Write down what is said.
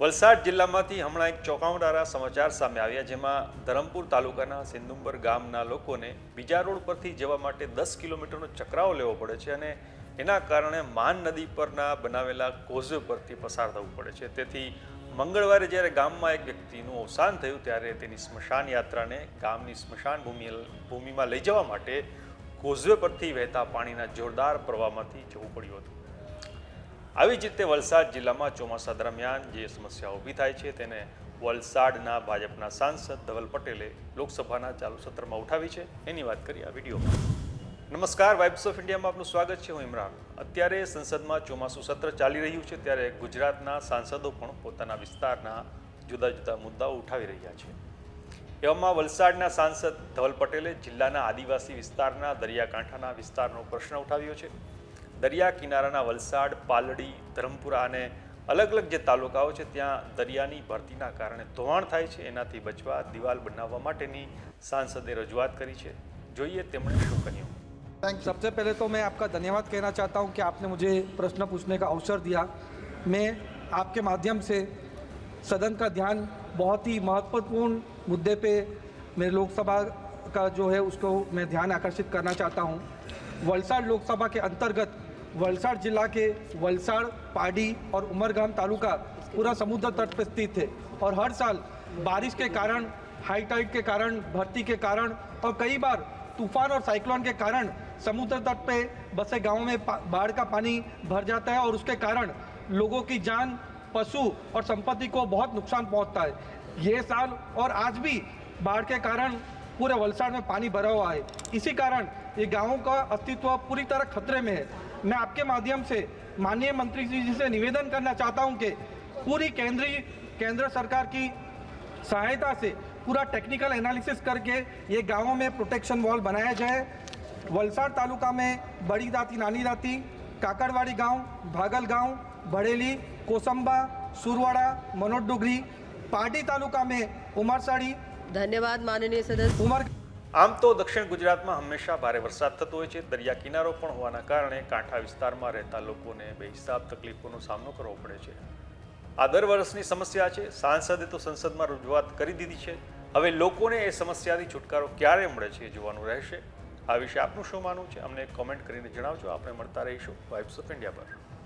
વલસાડ જિલ્લામાંથી હમણાં એક ચોંકાવનારા સમાચાર સામે આવ્યા, જેમાં ધરમપુર તાલુકાના સિંદુંબર ગામના લોકોને બીજા રોડ પરથી જવા માટે દસ કિલોમીટરનો ચકરાવો લેવો પડે છે અને એના કારણે માન નદી પરના બનાવેલા કોઝવે પરથી પસાર થવું પડે છે. તેથી મંગળવારે જ્યારે ગામમાં એક વ્યક્તિનું અવસાન થયું, ત્યારે તેની સ્મશાન યાત્રાને ગામની સ્મશાન ભૂમિ ભૂમિમાં લઈ જવા માટે કોઝવે પરથી વહેતા પાણીના જોરદાર પ્રવાહમાંથી જવું પડ્યું હતું. આવી જ રીતે વલસાડ જિલ્લામાં ચોમાસા દરમિયાન જે સમસ્યા ઊભી થાય છે તેને વલસાડના ભાજપના સાંસદ ધવલ પટેલે લોકસભાના ચાલુ સત્રમાં ઉઠાવી છે. એની વાત કરીએ આ વિડીયોમાં. નમસ્કાર વાઇબ્સ ઓફ ઇન્ડિયામાં આપનું સ્વાગત છે. હું ઇમરાન. અત્યારે સંસદમાં ચોમાસું સત્ર ચાલી રહ્યું છે ત્યારે ગુજરાતના સાંસદો પણ પોતાના વિસ્તારના જુદા જુદા મુદ્દાઓ ઉઠાવી રહ્યા છે. એવામાં વલસાડના સાંસદ ધવલ પટેલે જિલ્લાના આદિવાસી વિસ્તારના દરિયાકાંઠાના વિસ્તારનો પ્રશ્ન ઉઠાવ્યો છે. દરિયા કિનારાના વલસાડ પાલડી ધરમપુરા અને અલગ અલગ જે તાલુકાઓ છે ત્યાં દરિયાની ભરતીના કારણે ધોવાણ થાય છે એનાથી બચવા દિવાલ બનાવવા માટેની સાંસદે રજૂઆત કરી છે જોઈએ તેમણે શું કહ્યું थैंक यू सबसे पहले तो मैं आपका धन्यवाद कहना चाहता हूं कि आपने मुझे प्रश्न पूछने का अवसर दिया मैं आपके माध्यम से सदन का ध्यान बहुत ही महत्वपूर्ण मुद्दे पे मेरे लोकसभा का जो है उसको मैं ध्यान आकर्षित करना चाहता हूं वलसाड लोकसभा के अंतर्गत वलसाड जिला के वलसाड, पाडी और उमरगाम तालुका पूरा समुद्र तट पर स्थित है। और हर साल बारिश के कारण हाई टाइड के कारण, भर्ती के कारण और कई बार तूफ़ान और साइक्लोन के कारण समुद्र तट पे बसे गाँवों में बाढ़ का पानी भर जाता है और उसके कारण लोगों की जान, पशु और संपत्ति को बहुत नुकसान पहुँचता है। ये साल और आज भी बाढ़ के कारण पूरे वलसाड में पानी भरा हुआ है। इसी कारण ये गाँवों का अस्तित्व पूरी तरह खतरे में है। मैं आपके माध्यम से माननीय मंत्री जी से निवेदन करना चाहता हूँ कि पूरी केंद्रीय केंद्र सरकार की सहायता से पूरा टेक्निकल एनालिसिस करके ये गाँवों में प्रोटेक्शन वॉल बनाया जाए। वलसाड़ तालुका में बड़ी दाती नानी दाती काकड़वाड़ी गाँव भागल गाँव बड़ेली कोसंबा सुरवाड़ा मनोट डुगरी पार्टी तालुका में उमरसाड़ी। धन्यवाद माननीय सदस्य। उमर આમ તો દક્ષિણ ગુજરાતમાં હંમેશા ભારે વરસાદ થતો હોય છે. દરિયા કિનારો પણ હોવાના કારણે કાંઠા વિસ્તારમાં રહેતા લોકોને બેહિસાબ તકલીફોનો સામનો કરવો પડે છે. આ દર વર્ષની સમસ્યા છે. સાંસદે તો સંસદમાં રજૂઆત કરી દીધી છે. હવે લોકોને એ સમસ્યાથી છુટકારો ક્યારે મળે છે જોવાનું રહેશે. આ વિશે આપનું શું માનવું છે? અમને કોમેન્ટ કરીને જણાવજો. આપણે મળતા રહીશું. વાઇબ્સ ઓફ ઇન્ડિયા પર.